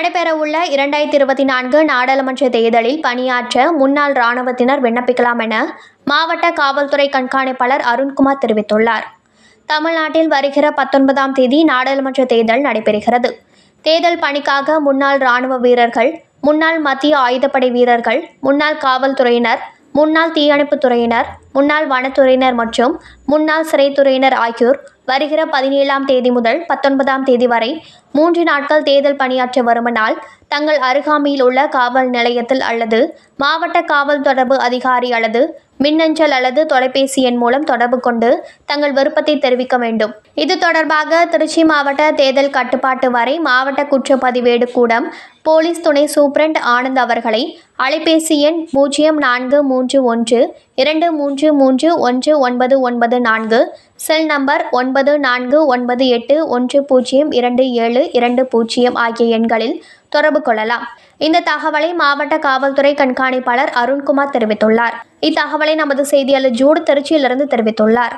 நடைபெறவுள்ள இரண்டாயிரத்தி இருபத்தி நான்கு நாடாளுமன்ற தேர்தலில் பணியாற்ற முன்னாள் இராணுவத்தினர் விண்ணப்பிக்கலாம் என மாவட்ட காவல்துறை கண்காணிப்பாளர் அருண்குமார் தெரிவித்துள்ளார். தமிழ்நாட்டில் வருகிற பத்தொன்பதாம் தேதி நாடாளுமன்ற தேர்தல் நடைபெறுகிறது. தேர்தல் பணிக்காக முன்னாள் இராணுவ வீரர்கள் முன்னாள் மத்திய ஆயுதப்படை வீரர்கள் முன்னாள் காவல்துறையினர் முன்னாள் தீயணைப்புத்துறையினர் முன்னாள் வனத்துறையினர் மற்றும் முன்னாள் சிறைத்துறையினர் ஆகியோர் வருகிற பதினேழாம் தேதி முதல் பத்தொன்பதாம் தேதி வரை மூன்று நாட்கள் தேர்தல் பணியாற்ற வருமானால் தங்கள் அருகாமையில் உள்ள காவல் நிலையத்தில் அல்லது மாவட்ட காவல் தொடர்பு அதிகாரி அல்லது மின்னஞ்சல் அல்லது தொலைபேசி எண் மூலம் தொடர்பு கொண்டு தங்கள் விருப்பத்தை தெரிவிக்க வேண்டும். இது தொடர்பாக திருச்சி மாவட்ட தேர்தல் கட்டுப்பாட்டு வரை மாவட்ட குற்றப்பதிவேடு கூடம் போலீஸ் துணை சூப்பரண்ட் ஆனந்த் அவர்களை அலைபேசி எண் பூஜ்ஜியம் நான்கு மூன்று ஒன்று இரண்டு மூன்று மூன்று ஒன்று ஒன்பது ஒன்பது நான்கு செல் நம்பர் ஒன்பது நான்கு ஒன்பது எட்டு ஒன்று பூஜ்ஜியம் இரண்டு ஏழு இரண்டு பூஜ்ஜியம் ஆகிய எண்களில் தொடர்பு கொள்ளலாம். இந்த தகவலை மாவட்ட காவல்துறை கண்காணிப்பாளர் அருண்குமார் தெரிவித்துள்ளார். இத்தகவலை நமது செய்தியாளர் ஜூடு திருச்சியிலிருந்து தெரிவித்துள்ளார்.